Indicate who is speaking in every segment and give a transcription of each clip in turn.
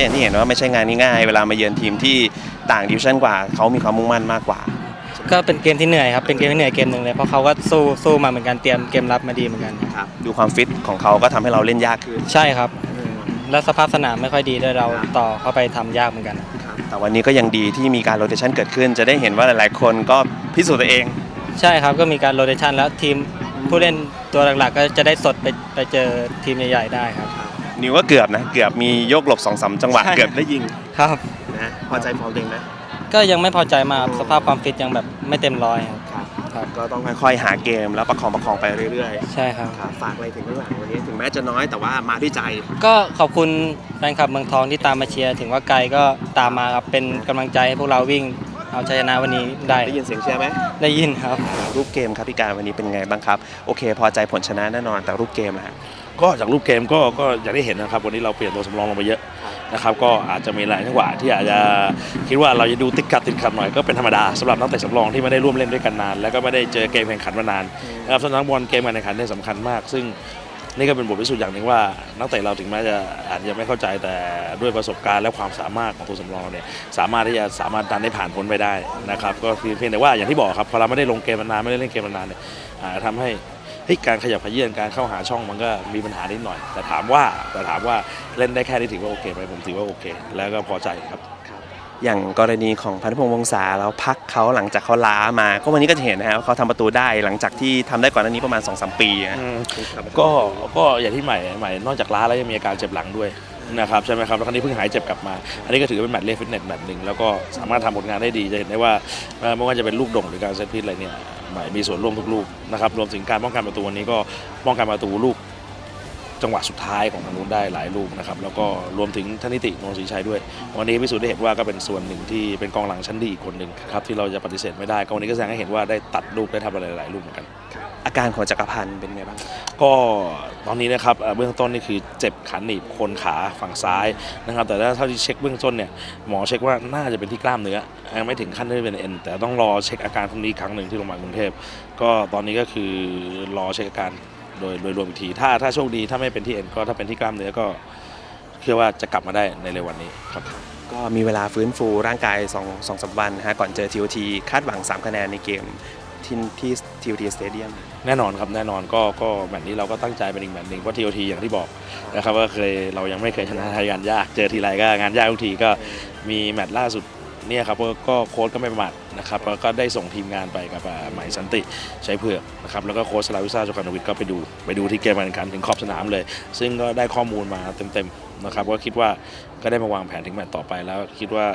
Speaker 1: ก็อย่างที่เห็นว่าไม่ใช่งานง่ายๆเวลามาเยือนทีมที่ต่างดิวิชั่นกว่าเขามีความมุ่งมั่นมากกว่า
Speaker 2: ก็เป็นเกมที่เหนื่อยครับเป็นเกมที่เหนื่อยเกมหนึ่งเลยเพราะเขาก็สู้สู้มาเหมือนกันเตรียมเกมรับมาดีเหมือนกัน
Speaker 1: ครับดูความฟิตของเขาก็ทำให้เราเล่นยากขึ้น
Speaker 2: ใช่ครับ แล้วสภาพสนามไม่ค่อยดีด้วยเราต่อเข้าไปทำยากเหมือนกัน
Speaker 1: แต่วันนี้ก็ยังดีที่มีการโรเตชันเกิดขึ้น จะได้เห็นว่าหลายๆ คนก็พิสูจน์ตัวเอง
Speaker 2: ใช่ครับก็มีการโรเตชันแล้วทีมผู้เล่นตัวหลักๆ ก็จะได้สดไปไปเจอทีมใหญ่ๆได้ครับ
Speaker 1: นิวก็เกือบนะ เกือบมีโยกหลบสองสามจังหวะ
Speaker 2: ใช่
Speaker 1: เกือบได้ยิง
Speaker 2: ครับ
Speaker 1: นะพอใจฟอร์มเองนะ
Speaker 2: ก็ยังไม่พอใจมากครับสภาพความฟิตยังแบบไม่เต็มร้อยครับครับ
Speaker 1: ก็ต้องค่อยๆ หาเกมแล้วประคองประคองไปเรื่อย
Speaker 2: ใช่ครับ
Speaker 1: ๆครับฝากอะไรถึงข้างหลังวันนี้ถึงแม้จะน้อยแต่ว่ามาด้วยใจ
Speaker 2: ก็ขอบคุณแฟนคลับเมืองทองที่ตามมาเชียร์ถึงว่าไกลก็ตามมาครับเป็นกำลังใจให้พวกเราวิ่งเอาชัยชนะวันนี้ได้
Speaker 1: ได้ยินเสียงเชียร์ไหม
Speaker 2: ได้ยินครับ
Speaker 1: รูปเกมครับพี่การวันนี้เป็นไงบ้างครับ โอเค พอใจผลชนะแน่นอนแต่รูปเกมนะฮะ
Speaker 3: ก็จากรูปเกมก็ก็อย่างที่เห็นนะครับวันนี้เราเปลี่ยนตัวสำรองลงไปเยอะนะครับก็อาจจะมีหลายจังหวะที่อาจจะคิดว่าเราจะดูติดขัดติดขัดหน่อยก็เป็นธรรมดาสำหรับนักเตะสำรองที่ไม่ได้ร่วมเล่นด้วยกันนาน แล้วก็ไม่ได้เจอเกมแข่งขันมานานนะครับสำหรับนักบอลเกมการแข่งขันเนี่ยสำคัญมาก ซึ่งนี่ก็เป็นบทพิสูจน์อย่างหนึ่งว่านักเตะเราถึงแม้จะอาจจะไม่เข้าใจแต่ด้วยประสบการณ์และความสามารถของตัวสำรองเนี่ยสามารถที่จะสามารถดันได้ผ่านพ้นไปได้นะครับก็คือเพียงแต่ว่าอย่างที่บอกครับพอเราไม่ได้ลงเกมมานานไม่ได้เล่นเกมมานานเนี่ยทำให้ ฮ้ยการขยับขยื่นการเข้าหาช่องมันก็มีปัญหานิดหน่อย แต่ถามว่าแต่ถามว่าเล่นได้แค่นี้ถือว่าโอเคไหมผมถือว่าโอเค แล้วก็พอใจครับ
Speaker 1: อย่างกรณีของพันธพงษ์วงศาแล้วพักเขาหลังจากเขาล้ามา ก็วันนี้ก็จะเห็นนะฮะว่าเขาทำประตูได้หลังจากที่ทำได้ก่อนหน้านี้ประมาณ2อสปีนะ
Speaker 3: ก็ก็อย่างที่ใหม่ใหม่นอกจากล้าแล้วยังมีอาการเจ็บหลังด้วย นะครับใช่ไหมครับแล้วครั้งนี้เพิ่งหายเจ็บกลับมา อันนี้ก็ถือเป็นแมตช์เรียกฟิตเนสแมตช์หนึ่งแล้วก็สามารถทำผลงานได้ดีจะเห็นได้ว่าเอ่อไม่ว่าจะเป็นลูกด่งหรือการเซตพิษอะไรเนี่ยหม่มีส่วนร่วมทุกลูกนะครับรวมถึงการป้องกันประตูวันนี้ก็ป้องกันประตูลูก จังหวะสุดท้ายของทางนู้นได้หลายลูกนะครับแล้วก็รวมถึงธนิติโนนศรีชัยด้วย วันนี้พิสูจน์ได้เห็นว่าก็เป็นส่วนหนึ่งที่เป็นกองหลังชั้นดีอีกคนหนึ่งครับที่เราจะปฏิเสธไม่ได้ก็วันนี้ก็แสดงให้เห็นว่าได้ตัดลูกได้ทำอะไรหลายๆลูกเหมือนกัน
Speaker 1: อาการของจักรพันธ์เป็นไงบ้าง
Speaker 3: ก็ตอนนี้นะครับเอ่อเบื้องต้นนี่คือเจ็บขาหนีบโคนขาฝั่งซ้ายนะครับ แต่ถ้าเท่าที่เช็คเบื้องต้นเนี่ยหมอเช็คว่าน่าจะเป็นที่กล้ามเนื้อยังไม่ถึงขั้นที่เป็นเอ็นแต่ต้องรอเช็คอาการพรุ่งนี้อีกครั้งหนึ่งที่โรงพยาบาลกรุงเทพก็ตอนนี้ก็คือรอเช็คอาการโดยโดยรวมอีกทีถ้าถ้าโชคดีถ้าไม่เป็นที่เอ็นก็ถ้าเป็นที่กล้ามเนื้อก็เชื่อว่าจะกลับมาได้ในเร็ววันนี้ครับ
Speaker 1: ก็มีเวลาฟื้นฟูร่างกาย2องสองสามวันนะฮะก่อนเจอ TOT คาดหวัง 3 คะแนนในเกม ที่ที่ TOT Stadium
Speaker 3: แน่นอนครับแน่นอนก็ก็แมตช์นี้เราก็ตั้งใจเป็นอีกแมตช์หนึ่งเพราะทีโอทีอย่างที่บอกนะครับว่าเคยเรายังไม่เคยชนะทายงานยากเจอทีไรก็งานยากทุกทีก็มีแมตช์ล่าสุดเนี่ยครับก็ก็โค้ชก็ไม่ประมาทนะครับแล้วก็ได้ส่งทีมงานไปกับอ่าไหมสันติใช้เผือกนะครับแล้วก็โค้ชสลาวิซาโจคานวิทก็ไปดู ไปดูที่เกมการแข่งขันถึงขอบสนามเลย ซึ่งก็ได้ข้อมูลมาเต็มๆนะครับก็คิดว่าก็ได้มาวางแผนถึงแมตช์ต่อไปแล้วคิดว่า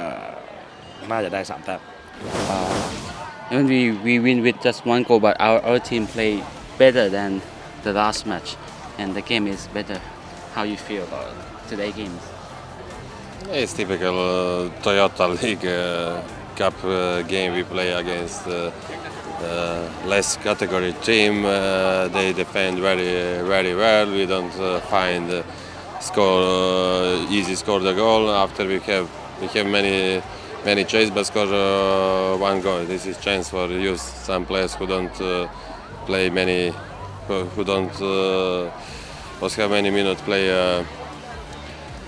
Speaker 3: น่าจะได้สามแต้ม
Speaker 4: Even we, we win with just one goal, but our, our team play better than the last match, and the game is better. How you feel about today games?
Speaker 5: It's typical uh, Toyota League uh, Cup uh, game we play against uh, uh, less category team. Uh, they defend very very well. We don't find score easy score the goal after we have we have many many chase but score uh, one goal. This is chance for use some players who don't uh, play many who, who don't uh, was have many minutes play. Uh,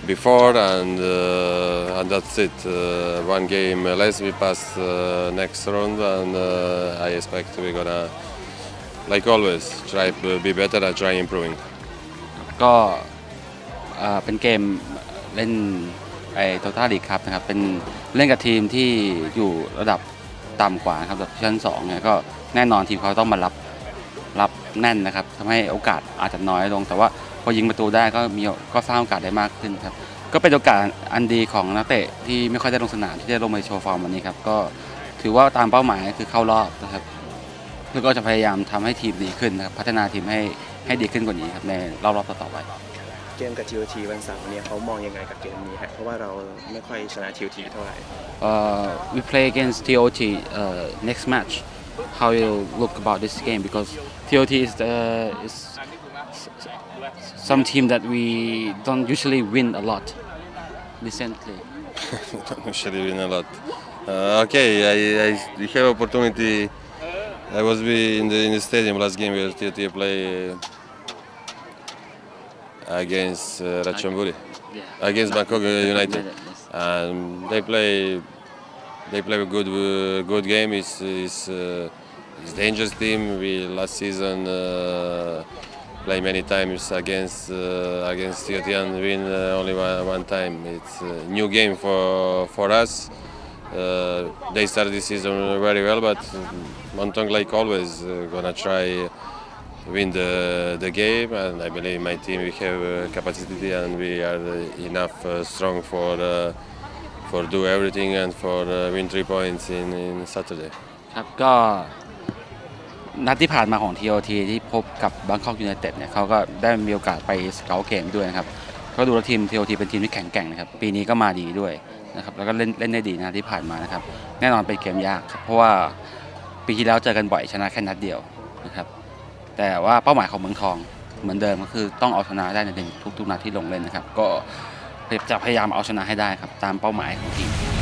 Speaker 5: before and uh, and that's it. Uh, one game less, we pass uh, next round, and uh, I expect we're gonna, like always, try to be better and try improving.
Speaker 4: ก็เอ่อเป็นเกมเล่น ไอโตต้าลีกครับนะครับเป็นเล่นกับทีมที่อยู่ระดับต่ำกว่าครับระดับชั้นสองเนี่ยก็แน่นอนทีมเขาต้องมารับรับแน่นนะครับทำให้โอกาสอาจจะน้อยลง แต่ว่าพอยิงประตูได้ก็มีก็สร้างโอกาสได้มากขึ้นครับก็เป็นโอกาสอันดีของนักเตะที่ไม่ค่อยได้ลงสนามที่ได้ลงมาโชว์ฟอร์มวันนี้ครับก็ถือว่าตามเป้าหมายคือเข้ารอบนะครับแล้วก็จะพยายามทำให้ทีมดีขึ้นนะครับพัฒนาทีมให้ให้ดีขึ้นกว่านี้ครับในรอบๆต่อไป
Speaker 1: เกมกับ TOT วันเสาร์เนี่ยเขามองยังไงกับเกมนี้ฮะเพราะว่าเราไม่ค่อยชนะ TOT เท่าไหร่
Speaker 4: uh, we play against TOT uh, next match. How you look about this game because TOT is the is s- s- some team that we don't usually win a lot recently.
Speaker 5: We don't usually win a lot. Uh, okay, I, I we have opportunity. I was be in the in the stadium last game where TT play against uh, Ratchanburi. against Bangkok United. And they play they play a good uh, good game. It's it's, uh, it's dangerous team. We last season uh, play many times against uh, against Ethiopian win uh, only one, one time. It's a new game for for us. Uh, they started this season very well, but Montong like always uh, gonna try win the the game, and I believe my team we have uh, capacity and we are enough uh, strong for. Uh, for do everything and for uh, win three points in, in Saturday.
Speaker 4: ครับก็นัดที่ผ่านมาของ TOT ที่พบกับบางกอกยูไนเต็ดเนี่ยเขาก็ได้มีโอกาสไปสเกลเกมด้วยนะครับก็ดูแล้วทีม TOT เป็นทีมที่แข็งแกร่งนะครับ ปีนี้ก็มาดีด้วยนะครับแล้วก็เล่นเล่นได้ดีนะที่ผ่านมานะครับ แน่นอนเป็นเกมยากครับเพราะว่าปีที่แล้วเจอกันบ่อยชนะแค่นัดเดียวนะครับ แต่ว่าเป้าหมายของเมืองทองเหมือนเดิมก็คือต้องเอาชนะได้ในทุกๆนัดที่ลงเล่นนะครับ ก็จะพยายามเอาชนะให้ได้ครับ ตามเป้าหมายของทีม